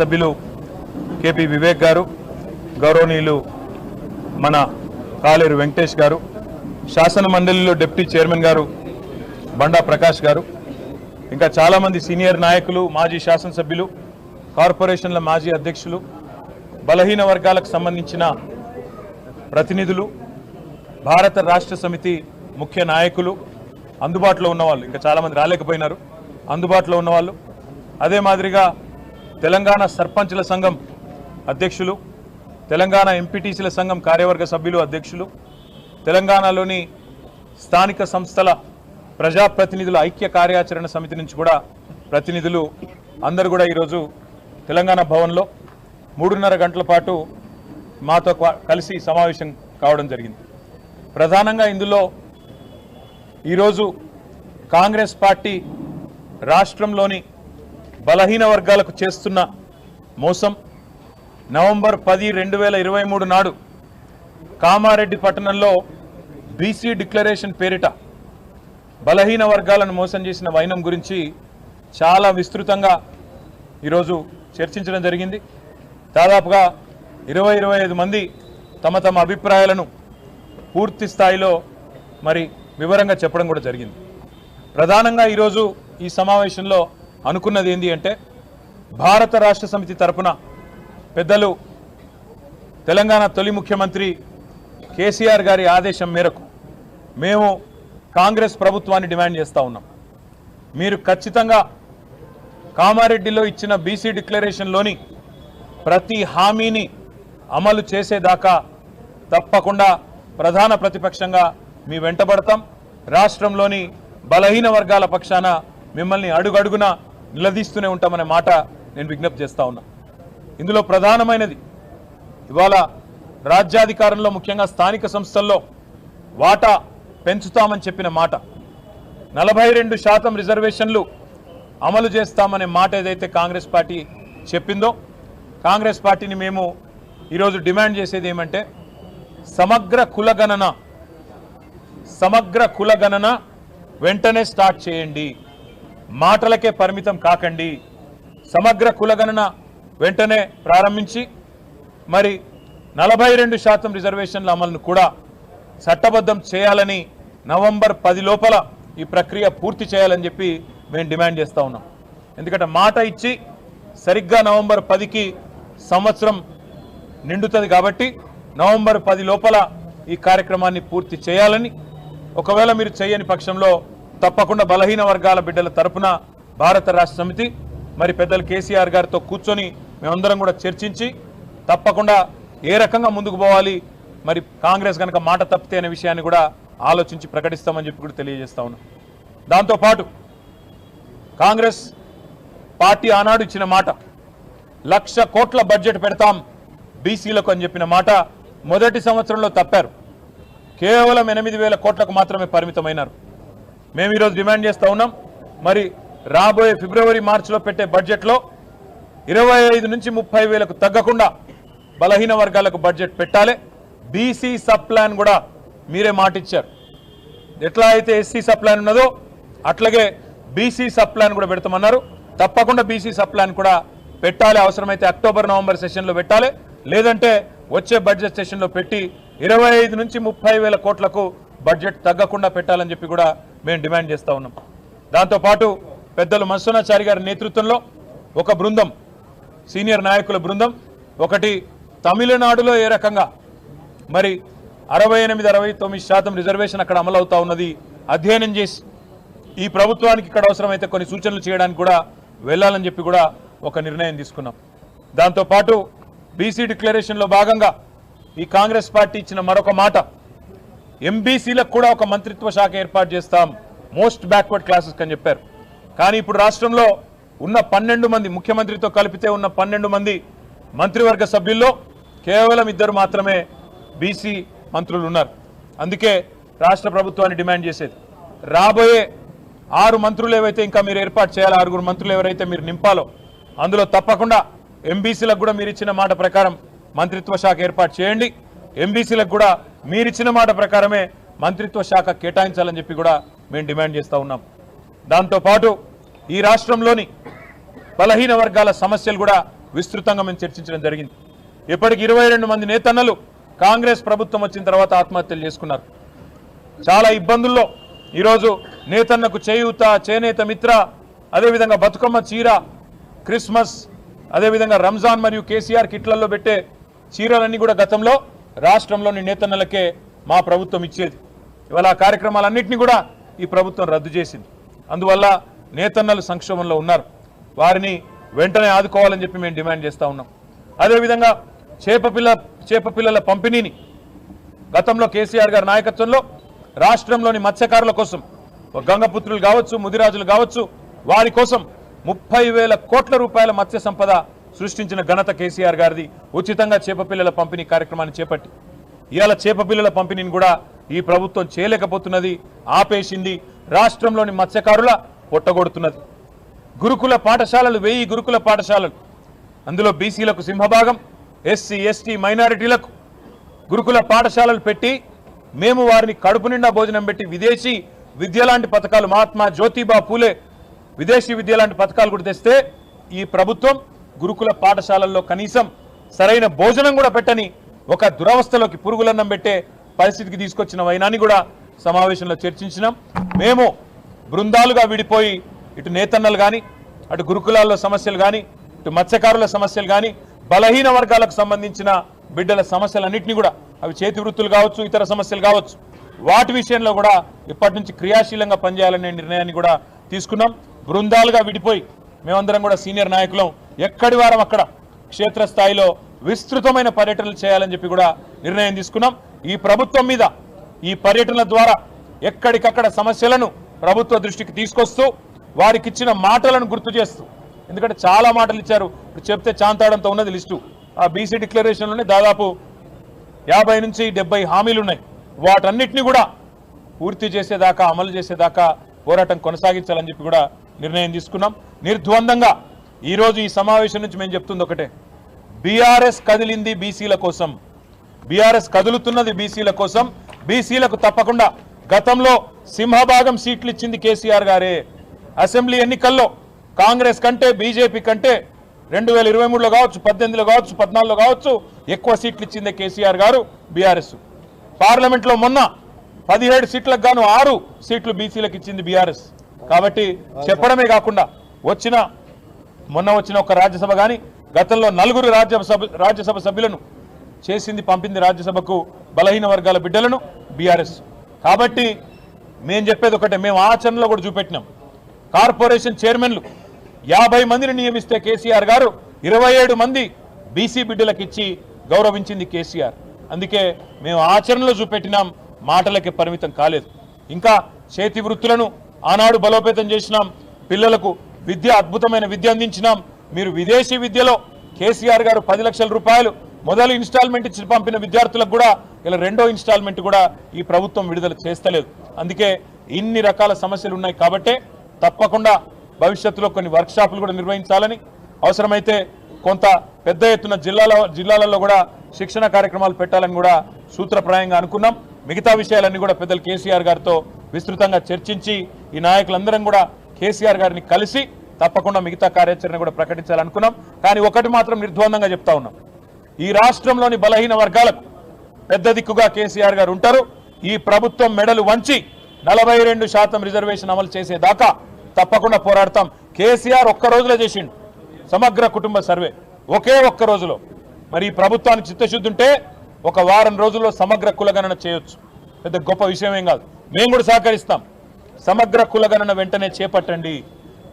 సభ్యులు కేపీ వివేక్ గారు గౌరవనీయులు మన కాలేరు వెంకటేష్ గారు శాసన మండలిలో డిప్యూటీ చైర్మన్ గారు బండా ప్రకాష్ గారు ఇంకా చాలామంది సీనియర్ నాయకులు మాజీ శాసనసభ్యులు కార్పొరేషన్ల మాజీ అధ్యక్షులు బలహీన వర్గాలకు సంబంధించిన ప్రతినిధులు భారత రాష్ట్ర సమితి ముఖ్య నాయకులు అందుబాటులో ఉన్నవాళ్ళు. ఇంకా చాలామంది రాలేకపోయినారు. అందుబాటులో ఉన్నవాళ్ళు. అదే మాదిరిగా తెలంగాణ సర్పంచ్ల సంఘం అధ్యక్షులు తెలంగాణ ఎంపీటీసీల సంఘం కార్యవర్గ సభ్యులు అధ్యక్షులు తెలంగాణలోని స్థానిక సంస్థల ప్రజాప్రతినిధుల ఐక్య కార్యాచరణ సమితి నుంచి కూడా ప్రతినిధులు అందరూ కూడా ఈరోజు తెలంగాణ భవన్లో మూడున్నర గంటల పాటు మాతో కలిసి సమావేశం కావడం జరిగింది. ప్రధానంగా ఇందులో ఈరోజు కాంగ్రెస్ పార్టీ రాష్ట్రంలోని బలహీన వర్గాలకు చేస్తున్న మోసం. నవంబర్ పది రెండు వేల ఇరవై మూడు నాడు కామారెడ్డి పట్టణంలో బీసీ డిక్లరేషన్ పేరిట బలహీన వర్గాలను మోసం చేసిన వైనం గురించి చాలా విస్తృతంగా ఈరోజు చర్చించడం జరిగింది. దాదాపుగా ఇరవై ఇరవై ఐదు మంది తమ తమ అభిప్రాయాలను పూర్తి స్థాయిలో మరి వివరంగా చెప్పడం కూడా జరిగింది. ప్రధానంగా ఈరోజు ఈ సమావేశంలో అనుకున్నది ఏంటి అంటే భారత రాష్ట్ర సమితి తరపున పెద్దలు తెలంగాణ తొలి ముఖ్యమంత్రి కేసీఆర్ గారి ఆదేశం మేరకు మేము కాంగ్రెస్ ప్రభుత్వాన్ని డిమాండ్ చేస్తూ ఉన్నాం. మీరు ఖచ్చితంగా కామారెడ్డిలో ఇచ్చిన బీసీ డిక్లరేషన్లోని ప్రతి హామీని అమలు చేసేదాకా తప్పకుండా ప్రధాన ప్రతిపక్షంగా మీ వెంటబడతాం. రాష్ట్రంలోని బలహీన వర్గాల పక్షాన మిమ్మల్ని అడుగడుగున నిలదీస్తూనే ఉంటామనే మాట నేను విజ్ఞప్తి చేస్తా ఉన్నా. ఇందులో ప్రధానమైనది ఇవాళ రాజ్యాధికారంలో ముఖ్యంగా స్థానిక సంస్థల్లో వాటా పెంచుతామని చెప్పిన మాట. నలభై రెండు శాతం రిజర్వేషన్లు అమలు చేస్తామనే మాట ఏదైతే కాంగ్రెస్ పార్టీ చెప్పిందో కాంగ్రెస్ పార్టీని మేము ఈరోజు డిమాండ్ చేసేది ఏమంటే సమగ్ర కులగణన సమగ్ర కులగణన వెంటనే స్టార్ట్ చేయండి. మాటలకే పరిమితం కాకండి. సమగ్ర కులగణన వెంటనే ప్రారంభించి మరి నలభై రెండు శాతం రిజర్వేషన్ల అమలును కూడా చట్టబద్ధం చేయాలని నవంబర్ పది లోపల ఈ ప్రక్రియ పూర్తి చేయాలని చెప్పి మేము డిమాండ్ చేస్తూ ఉన్నాం. ఎందుకంటే మాట ఇచ్చి సరిగ్గా నవంబర్ పదికి సంవత్సరం నిండుతుంది కాబట్టి నవంబర్ పది లోపల ఈ కార్యక్రమాన్ని పూర్తి చేయాలని ఒకవేళ మీరు చేయని పక్షంలో తప్పకుండా బలహీన వర్గాల బిడ్డల తరపున భారత రాష్ట్ర సమితి మరి పెద్దలు కేసీఆర్ గారితో కూర్చొని మేమందరం కూడా చర్చించి తప్పకుండా ఏ రకంగా ముందుకు పోవాలి మరి కాంగ్రెస్ కనుక మాట తప్పితే అనే విషయాన్ని కూడా ఆలోచించి ప్రకటిస్తామని చెప్పి కూడా తెలియజేస్తా ఉన్నాం. దాంతోపాటు కాంగ్రెస్ పార్టీ ఆనాడు ఇచ్చిన మాట లక్ష కోట్ల బడ్జెట్ పెడతాం బీసీలకు అని చెప్పిన మాట మొదటి సంవత్సరంలో తప్పారు. కేవలం ఎనిమిది వేల కోట్లకు మాత్రమే పరిమితమైనారు. మేము ఈరోజు డిమాండ్ చేస్తూ ఉన్నాం. మరి రాబోయే ఫిబ్రవరి మార్చిలో పెట్టే బడ్జెట్లో ఇరవై ఐదు నుంచి ముప్పై వేలకు తగ్గకుండా బలహీన వర్గాలకు బడ్జెట్ పెట్టాలి. బీసీ సబ్ ప్లాన్ కూడా మీరే మాటిచ్చారు. ఎట్లా అయితే ఎస్సీ సబ్ ప్లాన్ ఉన్నదో అట్లాగే బీసీ సబ్ ప్లాన్ కూడా పెడతామన్నారు. తప్పకుండా బీసీ సబ్ ప్లాన్ కూడా పెట్టాలి. అవసరమైతే అక్టోబర్ నవంబర్ సెషన్లో పెట్టాలి. లేదంటే వచ్చే బడ్జెట్ సెషన్లో పెట్టి ఇరవై ఐదు నుంచి ముప్పై వేల కోట్లకు బడ్జెట్ తగ్గకుండా పెట్టాలని చెప్పి కూడా మేము డిమాండ్ చేస్తూ ఉన్నాం. దాంతోపాటు పెద్దలు మన్సూనాచారి గారి నేతృత్వంలో ఒక బృందం సీనియర్ నాయకుల బృందం ఒకటి తమిళనాడులో ఏ రకంగా మరి అరవై ఎనిమిది అరవై తొమ్మిది శాతం రిజర్వేషన్ అక్కడ అమలవుతా ఉన్నది అధ్యయనం చేసి ఈ ప్రభుత్వానికి ఇక్కడ అవసరమైతే కొన్ని సూచనలు చేయడానికి కూడా వెళ్ళాలని చెప్పి కూడా ఒక నిర్ణయం తీసుకున్నాం. దాంతోపాటు బీసీ డిక్లరేషన్లో భాగంగా ఈ కాంగ్రెస్ పార్టీ ఇచ్చిన మరొక మాట ఎంబీసీలకు కూడా ఒక మంత్రిత్వ శాఖ ఏర్పాటు చేస్తాం. మోస్ట్ బ్యాక్వర్డ్ క్లాసెస్ అని చెప్పారు. కానీ ఇప్పుడు రాష్ట్రంలో ఉన్న పన్నెండు మంది ముఖ్యమంత్రితో కలిపితే ఉన్న పన్నెండు మంది మంత్రివర్గ సభ్యుల్లో కేవలం ఇద్దరు మాత్రమే బీసీ మంత్రులు ఉన్నారు. అందుకే రాష్ట్ర ప్రభుత్వాన్ని డిమాండ్ చేసేది. రాబోయే ఆరు మంత్రులు ఏవైతే ఇంకా మీరు ఏర్పాటు చేయాలి ఆరుగురు మంత్రులు ఎవరైతే మీరు నింపాలో అందులో తప్పకుండా ఎంబీసీలకు కూడా మీరు ఇచ్చిన మాట ప్రకారం మంత్రిత్వ శాఖ ఏర్పాటు చేయండి. ఎంబీసీలకు కూడా మీరిచ్చిన మాట ప్రకారమే మంత్రిత్వ శాఖ కేటాయించాలని చెప్పి కూడా మేము డిమాండ్ చేస్తూ ఉన్నాం. దాంతోపాటు ఈ రాష్ట్రంలోని బలహీన వర్గాల సమస్యలు కూడా విస్తృతంగా మేము చర్చించడం జరిగింది. ఇప్పటికి ఇరవై రెండు మంది నేతన్నలు కాంగ్రెస్ ప్రభుత్వం వచ్చిన తర్వాత ఆత్మహత్యలు చేసుకున్నారు. చాలా ఇబ్బందుల్లో ఈరోజు నేతన్నకు చేయూత చేనేత మిత్ర అదేవిధంగా బతుకమ్మ చీర క్రిస్మస్ అదేవిధంగా రంజాన్ మరియు కేసీఆర్ కిట్లలో పెట్టే చీరలన్నీ కూడా గతంలో రాష్ట్రంలోని నేతన్నలకే మా ప్రభుత్వం ఇచ్చేది. ఇవాళ ఆ కార్యక్రమాలన్నింటినీ కూడా ఈ ప్రభుత్వం రద్దు చేసింది. అందువల్ల నేతన్నలు సంక్షోభంలో ఉన్నారు. వారిని వెంటనే ఆదుకోవాలని చెప్పి మేము డిమాండ్ చేస్తూ ఉన్నాం. అదేవిధంగా చేపపిల్ల చేపపిల్లల పంపిణీని గతంలో కేసీఆర్ గారి నాయకత్వంలో రాష్ట్రంలోని మత్స్యకారుల కోసం గంగపుత్రులు కావచ్చు ముదిరాజులు కావచ్చు వారి కోసం ముప్పై వేల కోట్ల రూపాయల మత్స్య సంపద సృష్టించిన ఘనత కేసీఆర్ గారిది. ఉచితంగా చేపపిల్లల పంపిణీ కార్యక్రమాన్ని చేపట్టి. ఇవాళ చేపపిల్లల పంపిణీని కూడా ఈ ప్రభుత్వం చేయలేకపోతున్నది ఆపేసింది రాష్ట్రంలోని మత్స్యకారుల పొట్టగొడుతున్నది. గురుకుల పాఠశాలలు వెయ్యి గురుకుల పాఠశాలలు. అందులో బీసీలకు సింహభాగం ఎస్సీ ఎస్టీ మైనారిటీలకు గురుకుల పాఠశాలలు పెట్టి మేము వారిని కడుపు నిండా భోజనం పెట్టి విదేశీ విద్య లాంటి పథకాలు మహాత్మా జ్యోతిబా పూలే విదేశీ విద్య లాంటి పథకాలు కూడా తెస్తే ఈ ప్రభుత్వం గురుకుల పాఠశాలల్లో కనీసం సరైన భోజనం కూడా పెట్టని ఒక దురవస్థలోకి పురుగులన్నం పెట్టే పరిస్థితికి తీసుకొచ్చిన వైనాన్ని కూడా సమావేశంలో చర్చించినాం. మేము బృందాలుగా విడిపోయి ఇటు నేతన్నలు కానీ అటు గురుకులాల్లో సమస్యలు కానీ ఇటు మత్స్యకారుల సమస్యలు కానీ బలహీన వర్గాలకు సంబంధించిన బిడ్డల సమస్యలన్నింటినీ కూడా అవి చేతి వృత్తులు కావచ్చు ఇతర సమస్యలు కావచ్చు వాటి విషయంలో కూడా ఇప్పటి నుంచి క్రియాశీలంగా పనిచేయాలనే నిర్ణయాన్ని కూడా తీసుకున్నాం. బృందాలుగా విడిపోయి మేమందరం కూడా సీనియర్ నాయకులం ఎక్కడి వారం అక్కడ? క్షేత్రస్థాయిలో విస్తృతమైన పర్యటనలు చేయాలని చెప్పి కూడా నిర్ణయం తీసుకున్నాం. ఈ ప్రభుత్వం మీద ఈ పర్యటనల ద్వారా ఎక్కడికక్కడ సమస్యలను ప్రభుత్వ దృష్టికి తీసుకొస్తూ వారికి ఇచ్చిన మాటలను గుర్తు చేస్తూ ఎందుకంటే చాలా మాటలు ఇచ్చారు. ఇప్పుడు చెప్తే చాంతాడంతో ఉన్నది లిస్టు. ఆ బీసీ డిక్లరేషన్లోనే దాదాపు యాభై నుంచి డెబ్బై హామీలు ఉన్నాయి. వాటన్నిటిని కూడా పూర్తి చేసేదాకా అమలు చేసేదాకా పోరాటం కొనసాగించాలని చెప్పి కూడా నిర్ణయం తీసుకున్నాం. నిర్ద్వందంగా ఈరోజు ఈ సమావేశం నుంచి మేము చెప్తుంది ఒకటే. బీఆర్ఎస్ కదిలింది బీసీల కోసం. బీఆర్ఎస్ కదులుతున్నది బీసీల కోసం. బీసీలకు తప్పకుండా గతంలో సింహభాగం సీట్లు ఇచ్చింది కేసీఆర్ గారే. అసెంబ్లీ ఎన్నికల్లో కాంగ్రెస్ కంటే బీజేపీ కంటే రెండు వేల ఇరవై మూడులో కావచ్చు పద్దెనిమిదిలో కావచ్చు పద్నాలుగులో కావచ్చు ఎక్కువ సీట్లు ఇచ్చిందే కేసీఆర్ గారు బీఆర్ఎస్. పార్లమెంట్లో మొన్న పదిహేడు సీట్లకు గాను ఆరు సీట్లు బీసీలకు ఇచ్చింది బీఆర్ఎస్. కాబట్టి చెప్పడమే కాకుండా వచ్చిన మొన్న వచ్చిన ఒక రాజ్యసభ కానీ గతంలో నలుగురు రాజ్యసభ రాజ్యసభ సభ్యులను చేసింది పంపింది రాజ్యసభకు బలహీన వర్గాల బిడ్డలను బీఆర్ఎస్. కాబట్టి మేము చెప్పేది ఒకటే మేము ఆచరణలో కూడా చూపెట్టినాం. కార్పొరేషన్ చైర్మన్లు యాభై మందిని నియమిస్తే కేసీఆర్ గారు ఇరవై ఏడు మంది బీసీ బిడ్డలకు ఇచ్చి గౌరవించింది కేసీఆర్. అందుకే మేము ఆచరణలో చూపెట్టినాం మాటలకి పరిమితం కాలేదు. ఇంకా చేతి వృత్తులను ఆనాడు బలోపేతం చేసినాం పిల్లలకు విద్య అద్భుతమైన విద్య అందించినాం. మీరు విదేశీ విద్యలో కేసీఆర్ గారు పది లక్షల రూపాయలు మొదలు ఇన్స్టాల్మెంట్ ఇచ్చి పంపిన విద్యార్థులకు కూడా ఇలా రెండో ఇన్స్టాల్మెంట్ కూడా ఈ ప్రభుత్వం విడుదల చేస్తలేదు. అందుకే ఇన్ని రకాల సమస్యలు ఉన్నాయి కాబట్టే తప్పకుండా భవిష్యత్తులో కొన్ని వర్క్షాపులు కూడా నిర్వహించాలని అవసరమైతే కొంత పెద్ద ఎత్తున జిల్లాల జిల్లాలలో కూడా శిక్షణ కార్యక్రమాలు పెట్టాలని కూడా సూత్రప్రాయంగా అనుకున్నాం. మిగతా విషయాలన్నీ కూడా పెద్దలు కేసీఆర్ గారితో విస్తృతంగా చర్చించి ఈ నాయకులందరం కూడా కేసీఆర్ గారిని కలిసి తప్పకుండా మిగతా కార్యాచరణ కూడా ప్రకటించాలనుకున్నాం. కానీ ఒకటి మాత్రం నిర్ద్వందంగా చెప్తా ఉన్నాం. ఈ రాష్ట్రంలోని బలహీన వర్గాలకు పెద్ద దిక్కుగా కేసీఆర్ గారు ఉంటారు. ఈ ప్రభుత్వం మెడలు వంచి నలభై రెండు శాతం రిజర్వేషన్ అమలు చేసేదాకా తప్పకుండా పోరాడతాం. కేసీఆర్ ఒక్క రోజులో చేసిండు. సమగ్ర కుటుంబ సర్వే. ఒకే ఒక్క రోజులో. మరి ఈ ప్రభుత్వానికి చిత్తశుద్ధి ఉంటే ఒక వారం రోజుల్లో సమగ్ర కులగణన చేయొచ్చు. పెద్ద గొప్ప విషయం ఏం కాదు. మేము కూడా సహకరిస్తాం. సమగ్ర కులగణన వెంటనే చేపట్టండి.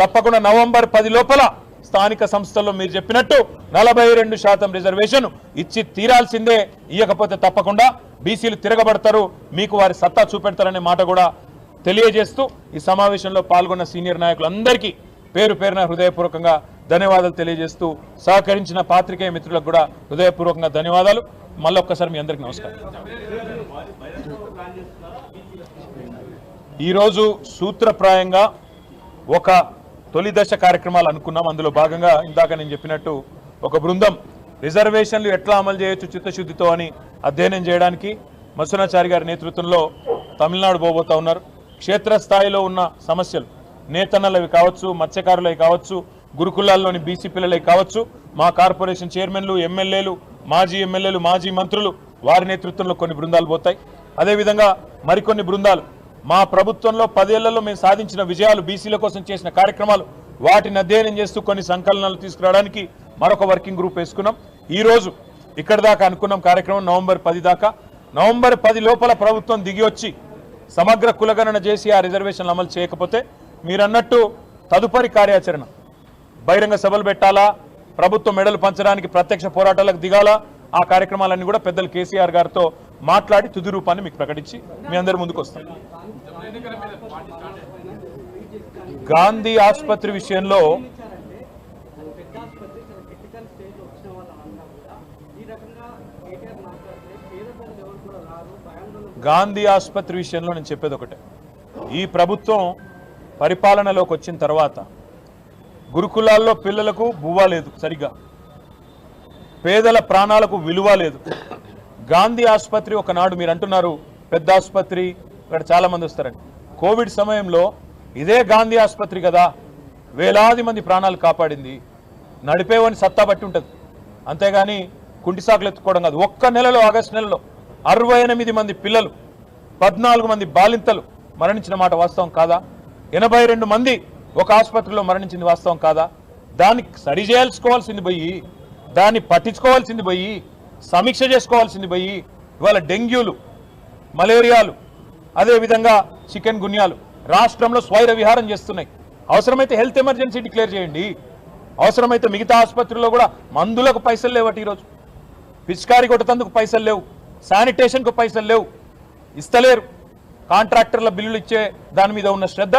తప్పకుండా నవంబర్ పది లోపల స్థానిక సంస్థల్లో మీరు చెప్పినట్టు నలభై రెండు శాతం రిజర్వేషన్ ఇచ్చి తీరాల్సిందే. ఇవ్వకపోతే తప్పకుండా బీసీలు తిరగబడతారు. మీకు వారి సత్తా చూపెడతారనే మాట కూడా తెలియజేస్తూ ఈ సమావేశంలో పాల్గొన్న సీనియర్ నాయకులందరికీ పేరు పేరున హృదయపూర్వకంగా ధన్యవాదాలు తెలియజేస్తూ సహకరించిన పాత్రికేయ మిత్రులకు కూడా హృదయపూర్వకంగా ధన్యవాదాలు. మళ్ళొక్కసారి మీ అందరికీ నమస్కారం. ఈరోజు సూత్రప్రాయంగా ఒక తొలి దశ కార్యక్రమాలు అనుకున్నాం. అందులో భాగంగా ఇందాక నేను చెప్పినట్టు ఒక బృందం రిజర్వేషన్లు ఎట్లా అమలు చేయొచ్చు చిత్తశుద్ధితో అని అధ్యయనం చేయడానికి మసునాచారి గారి నేతృత్వంలో తమిళనాడు పోబోతా ఉన్నారు. క్షేత్రస్థాయిలో ఉన్న సమస్యలు నేతన్నలవి కావచ్చు మత్స్యకారులవి కావచ్చు గురుకులాల్లోని బీసీ పిల్లలవి కావచ్చు మా కార్పొరేషన్ చైర్మన్లు ఎమ్మెల్యేలు మాజీ ఎమ్మెల్యేలు మాజీ మంత్రులు వారి నేతృత్వంలో కొన్ని బృందాలు పోతాయి. అదేవిధంగా మరికొన్ని బృందాలు మా ప్రభుత్వంలో పదేళ్ళలో మేము సాధించిన విజయాలు బీసీల కోసం చేసిన కార్యక్రమాలు వాటిని అధ్యయనం చేస్తూ కొన్ని సంకలనాలు తీసుకురావడానికి మరొక వర్కింగ్ గ్రూప్ వేసుకున్నాం. ఈ రోజు ఇక్కడ దాకా అనుకున్నాం కార్యక్రమం నవంబర్ పది దాకా. నవంబర్ పది లోపల ప్రభుత్వం దిగి వచ్చి సమగ్ర కులగణన చేసి ఆ రిజర్వేషన్లు అమలు చేయకపోతే మీరన్నట్టు తదుపరి కార్యాచరణ బహిరంగ సభలు పెట్టాలా ప్రభుత్వం మెడలు పంచడానికి ప్రత్యక్ష పోరాటాలకు దిగాలా ఆ కార్యక్రమాలన్నీ కూడా పెద్దలు కేసీఆర్ గారితో మాట్లాడి తుది రూపాన్ని మీకు ప్రకటించి మీ అందరి ముందుకు వస్తాం. గాంధీ ఆసుపత్రి విషయంలో గాంధీ ఆసుపత్రి విషయంలో నేను చెప్పేది ఒకటే. ఈ ప్రభుత్వం పరిపాలనలోకి వచ్చిన తర్వాత గురుకులాల్లో పిల్లలకు బువ్వ లేదు సరిగ్గా. పేదల ప్రాణాలకు విలువ లేదు. గాంధీ ఆసుపత్రి ఒకనాడు మీరు అంటున్నారు పెద్ద ఆసుపత్రి ఇక్కడ చాలా మంది వస్తారండి. కోవిడ్ సమయంలో ఇదే గాంధీ ఆసుపత్రి కదా వేలాది మంది ప్రాణాలు కాపాడింది నడిపేవని సత్తా బట్టి ఉంటుంది. అంతేగాని కుంటిసాకులు ఎత్తుకోవడం కాదు. ఒక్క నెలలో ఆగస్టు నెలలో అరవై ఎనిమిది మంది పిల్లలు పద్నాలుగు మంది బాలింతలు మరణించిన మాట వాస్తవం కాదా? ఎనభై రెండు మంది ఒక ఆసుపత్రిలో మరణించింది వాస్తవం కాదా? దాన్ని సరి చేయాల్సుకోవాల్సింది పోయి దాన్ని పట్టించుకోవాల్సింది పోయి సమీక్ష చేసుకోవాల్సింది పోయి ఇవాళ డెంగ్యూలు మలేరియాలు అదేవిధంగా చికెన్ గున్యాలు రాష్ట్రంలో స్వైర విహారం చేస్తున్నాయి. అవసరమైతే హెల్త్ ఎమర్జెన్సీ డిక్లేర్ చేయండి. అవసరమైతే మిగతా ఆసుపత్రుల్లో కూడా మందులకు పైసలు లేవట ఈరోజు. పిచికారి కొట్టతందుకు పైసలు లేవు. శానిటేషన్కు పైసలు లేవు. ఇస్తలేరు. కాంట్రాక్టర్ల బిల్లులు ఇచ్చే దాని మీద ఉన్న శ్రద్ధ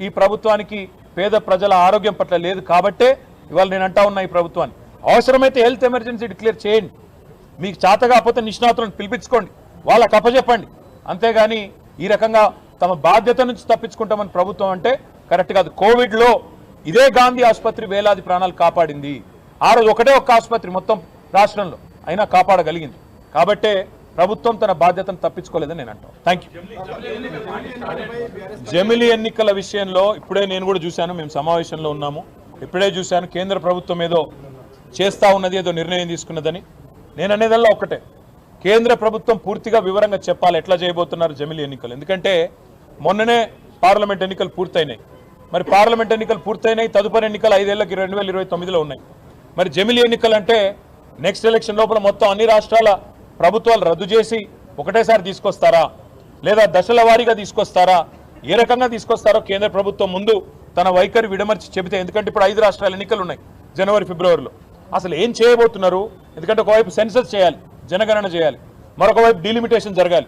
ఈ ప్రభుత్వానికి పేద ప్రజల ఆరోగ్యం పట్ల లేదు కాబట్టే ఇవాళ నేను అంటా ఉన్నా ఈ ప్రభుత్వాన్ని. అవసరమైతే హెల్త్ ఎమర్జెన్సీ డిక్లేర్ చేయండి. మీకు చేత కాకపోతే నిష్ణాతులను పిలిపించుకోండి. వాళ్ళకి అప్పచెప్పండి. అంతేగాని ఈ రకంగా తమ బాధ్యత నుంచి తప్పించుకుంటామని ప్రభుత్వం అంటే కరెక్ట్ కాదు. కోవిడ్లో ఇదే గాంధీ ఆసుపత్రి వేలాది ప్రాణాలు కాపాడింది. ఆ రోజు ఒకటే ఒక్క ఆసుపత్రి మొత్తం రాష్ట్రంలో అయినా కాపాడగలిగింది. కాబట్టే ప్రభుత్వం తన బాధ్యతను తప్పించుకోలేదని నేను అంటాను థ్యాంక్ యూ జమిలి ఎన్నికల విషయంలో ఇప్పుడే నేను కూడా చూశాను. మేము సమావేశంలో ఉన్నాము. ఇప్పుడే చూశాను. కేంద్ర ప్రభుత్వం ఏదో చేస్తా ఉన్నది ఏదో నిర్ణయం తీసుకున్నదని. నేను అనేదల్లా ఒక్కటే. కేంద్ర ప్రభుత్వం పూర్తిగా వివరంగా చెప్పాలి. ఎట్లా చేయబోతున్నారు జమిలి ఎన్నికలు? ఎందుకంటే మొన్ననే పార్లమెంట్ ఎన్నికలు పూర్తయినాయి. మరి పార్లమెంట్ ఎన్నికలు పూర్తయినాయి. తదుపరి ఎన్నికలు ఐదేళ్ళకి రెండు వేల ఇరవై తొమ్మిదిలో ఉన్నాయి. మరి జమిలి ఎన్నికలు అంటే నెక్స్ట్ ఎలక్షన్ లోపల మొత్తం అన్ని రాష్ట్రాల ప్రభుత్వాలు రద్దు చేసి ఒకటేసారి తీసుకొస్తారా? లేదా దశల వారీగా తీసుకొస్తారా? ఏ రకంగా తీసుకొస్తారో కేంద్ర ప్రభుత్వం ముందు తన వైఖరి విడమర్చి చెబితే ఎందుకంటే ఇప్పుడు ఐదు రాష్ట్రాల ఎన్నికలు ఉన్నాయి జనవరి ఫిబ్రవరిలో. అసలు ఏం చేయబోతున్నారు? ఎందుకంటే ఒకవైపు సెన్సస్ చేయాలి. జనగణన చేయాలి. మరొక వైపు డీలిమిటేషన్ జరగాలి.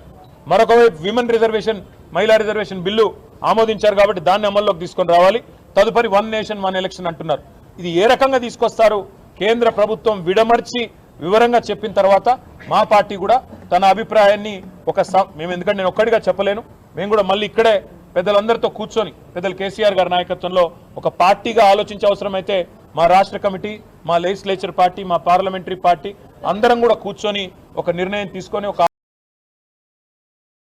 మరొక వైపు విమెన్ రిజర్వేషన్ మహిళా రిజర్వేషన్ బిల్లు ఆమోదించారు కాబట్టి దాన్ని అమల్లోకి తీసుకొని రావాలి. తదుపరి వన్ నేషన్ వన్ ఎలక్షన్ అంటున్నారు. ఇది ఏ రకంగా తీసుకొస్తారు? కేంద్ర ప్రభుత్వం విడమర్చి వివరంగా చెప్పిన తర్వాత మా పార్టీ కూడా తన అభిప్రాయాన్ని ఒక మేము ఎందుకంటే నేను ఒక్కడిగా చెప్పలేను. మేము కూడా మళ్ళీ ఇక్కడే పెద్దలందరితో కూర్చొని పెద్దలు కేసీఆర్ గారి నాయకత్వంలో ఒక పార్టీగా ఆలోచించే అవసరమైతే మా రాష్ట్ర కమిటీ మా లెజిస్లేచర్ పార్టీ మా పార్లమెంటరీ పార్టీ అందరం కూడా కూర్చొని ఒక నిర్ణయం తీసుకొని ఒక